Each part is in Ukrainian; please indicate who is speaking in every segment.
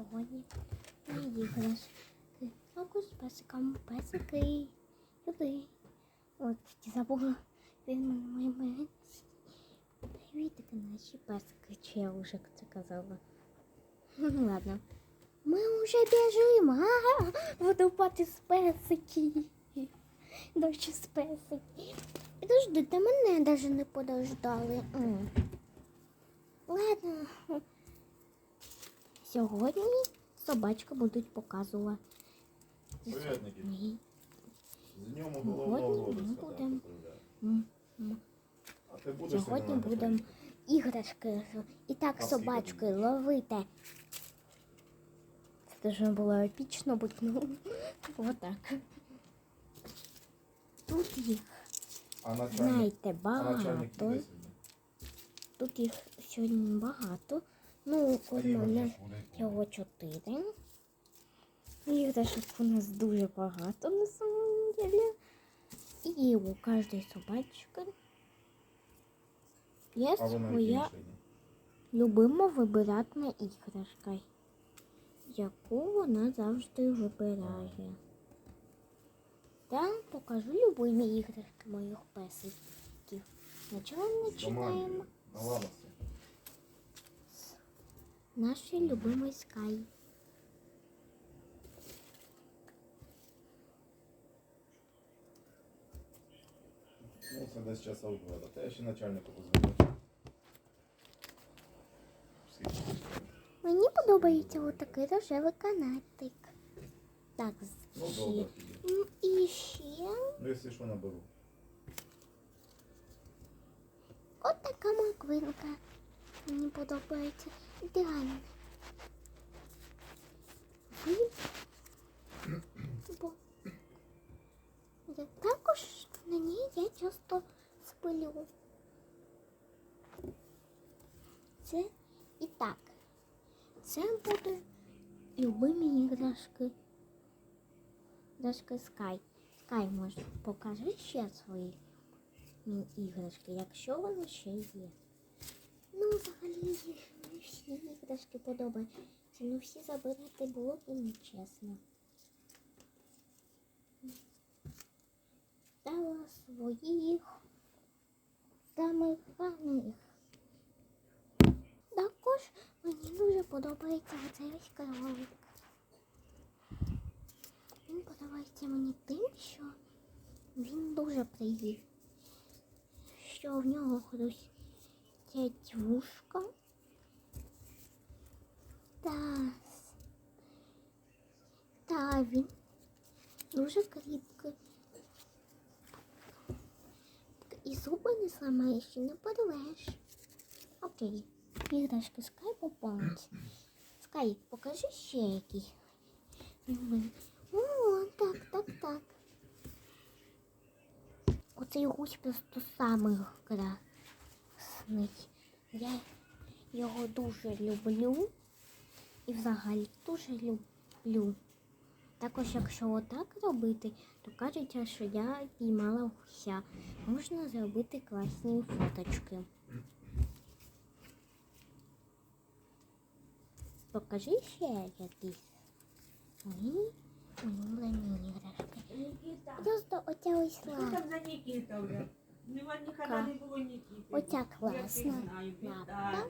Speaker 1: сьогодні на іграшки. Також з песиком песики. Сюди. От, забула. Він мене має Привітики наші песики, чи я вже це казала. Ну ладно. Ми вже біжимо. Ага, водопад із песики. Дощ із песики. Підождите, мене навіть не подождали. Ладно. Сьогодні собачка будуть показувати.
Speaker 2: Привіт. З днем
Speaker 1: ми
Speaker 2: розыска.
Speaker 1: будем-.
Speaker 2: А ти будеш
Speaker 1: Сьогодні будемо іграшки. І так, собачки, ловите. Це дуже було епічно, будь ну. Отак. Тут їх,
Speaker 2: А начальник,
Speaker 1: знаєте,
Speaker 2: а начальник
Speaker 1: багато. Тут їх сьогодні багато. Ну, у мене його чотири. Іграшок у нас дуже багато на самом деле. І у кожної собачки є своя любима вибиратна іграшка, яку вона завжди вибирає. Та покажу любимі іграшки моїх песиків.
Speaker 2: Командою,
Speaker 1: починаємо
Speaker 2: На лавості.
Speaker 1: наш любимий скай.
Speaker 2: Ну, це десь часа у два. Та я ще начальнику позвоню. Скільки ти стоїш?
Speaker 1: Мені подобається отакий рожевий канатик. Так,
Speaker 2: Ну,
Speaker 1: ще.
Speaker 2: добре. тоді.
Speaker 1: М, І ще
Speaker 2: Ну, якщо що, наберу.
Speaker 1: от така морквинка. Мені подобається. Ідеально. Ви... Бо... Я також на ній я часто спилю. Це і так. Це буде любимі іграшки. Іграшки Скай. Скай, може, покажи ще свої іграшки, якщо вони ще є. Ну, взагалі, не всі іграшки подобаються. Ну, всі забирати було б нечесно. Дала своїх самих гарних. Також мені дуже подобається ось кролик. Він подобається мені тим, що він дуже приїв. Що в нього хрустять вушка. Та, та він дуже кріпкий. І зуби не зламаєш і не порвеш. Окей. Іграшки Скай поповнить. Скай, покажи ще. Любимі. О, так, так, так. Оцей гусь просто самий красний. Я його дуже люблю. І взагалі дуже люблю. Також, якщо отак робити, то кажеться, що я піймала гуся. Можна зробити класні фоточки. Покажи ще якісь мої улюблені іграшки. Просто оця ось лапка.
Speaker 3: не було.
Speaker 1: Оця класна лапка.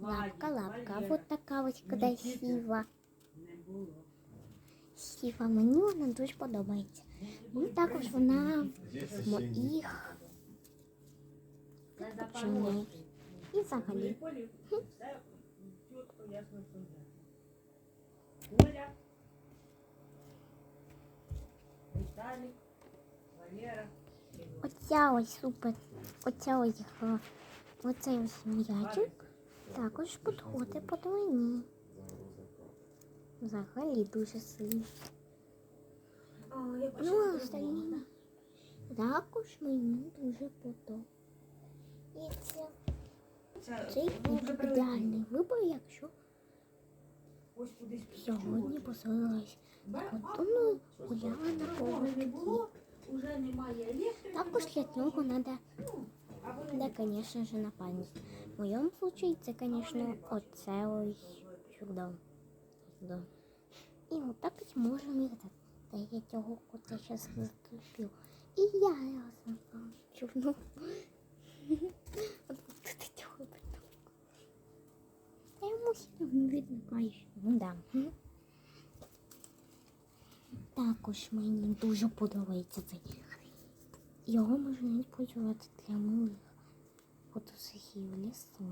Speaker 1: Лапка, лапка. Вот така ось красива.
Speaker 3: Не
Speaker 1: Мені вона дуже подобається. Ну, також вона в моїх
Speaker 3: Це
Speaker 1: і взагалі. Оця ось супер. Оця ось е, оцей ось м'ячик також підходить по мені. Взагалі дуже сильно. Ну, а остальні також мені дуже подобається. Цей ідеальний вибір, якщо сьогодні поселилась
Speaker 3: Ба-
Speaker 1: Готовно гуляла на
Speaker 3: було, уже немає.
Speaker 1: Також для цього треба,
Speaker 3: А
Speaker 1: да, конечно же, на пам'ять. В моєму случаї це, конечно, оце ось сюди. Да. І отак ось можемо їх дати. Та я цього кота зараз заступив. І я його замовчу. Ну. От тут цього кота. Та йому все видно майже. Ну да. Також мені дуже подобається цей. Його можна використовувати для милих фотосесій в лісу.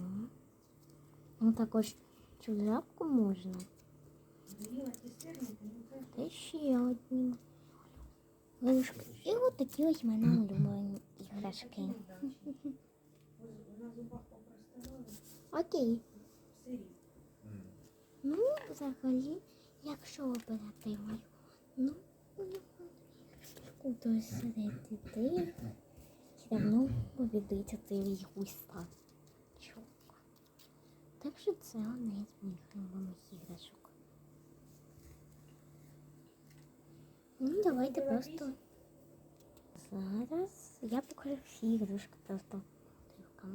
Speaker 1: Ну також цю жабку можна. Та ще одні ложки. І от такі ось мене улюблені іграшки. Окей. Ну, взагалі, якщо берете мою, ну, то сидите ти, все одно віддаєте цей густа. Так що це одне з моїх любимих іграшок. Ну, давайте просто зараз я покажу всі іграшки просто тихо.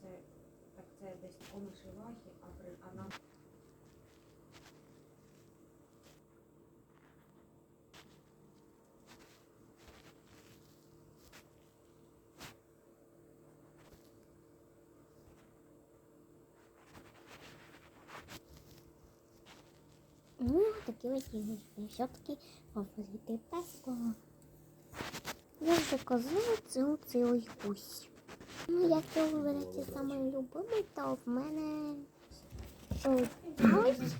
Speaker 3: Це, так це десь у Мишевахі, а, при, а нам
Speaker 1: Ну, такі ось іграшки. Все-таки фаворити песко. Я вже казала, це оцей гусь. Ну, якщо ви берете саме любимий, то в мене
Speaker 2: Вулиці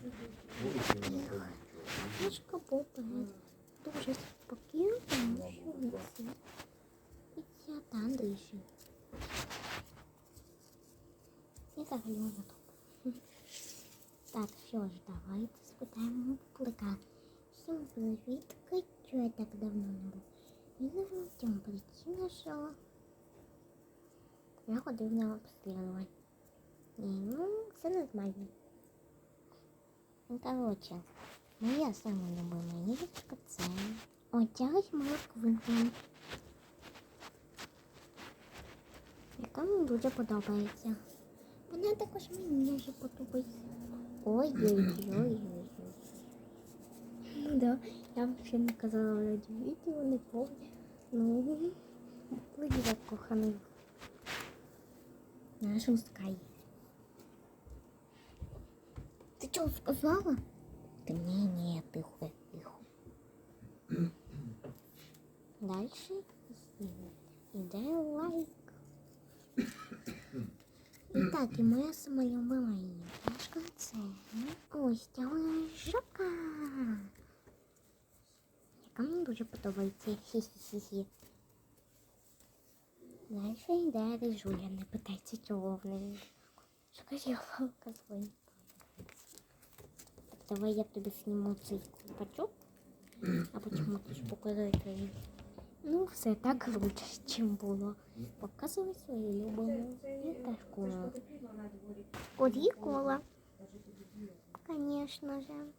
Speaker 2: вона ходить.
Speaker 1: Дуже спокійно, тому що всі. І ця там диші. І взагалі вона топ. Так, що ж, давайте спитаємо публика. Всім привіт, чого я так давно не був. Відео в цьому причина, що я ходив на обслідування. Ні, ну, це нормально. Ну, коротше, моя сама любима іграшка це ось морквинка. Яка мені дуже подобається. Вона також мені дуже подобається. Ой-ой-ой. Ну да, я вообще не казала раді відео, не помню. Ну, вигляд коханий. Наша скай. Ти чого сказала? Ти мені ні, тихо, тихо. Дальше іде лайк. І так, і моя сама любима іграшка це ось ця жабка. Яка мені дуже подобається. Хі-хі-хі. Далі йде рижуля, не питайте, чого в неї. Шоколадка своя. Так, давай я тобі зніму цей колпачок, а потім ти покажу твої. Ну, все так лучше, чим було. Показуй свою любиму іграшку.
Speaker 3: це ж потрібно
Speaker 1: конечно же.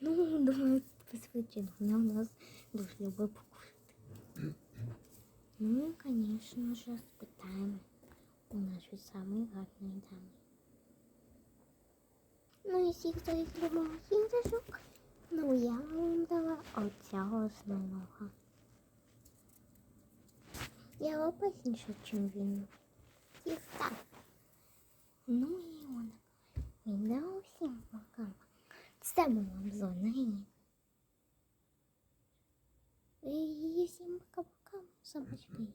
Speaker 1: Ну, думаю, присвячено. Вона в нас дуже любить покушати. Ну, і, конечно же, спитаємо у нашої самої гарної дами. Ну, і всіх своїх любимих іграшок, ну, я вам дала оцього основного. Я опасніша, чим він. І так. Ну і вона. Відео всім пока. Це була обзорна. І всім пока-пока, собачки.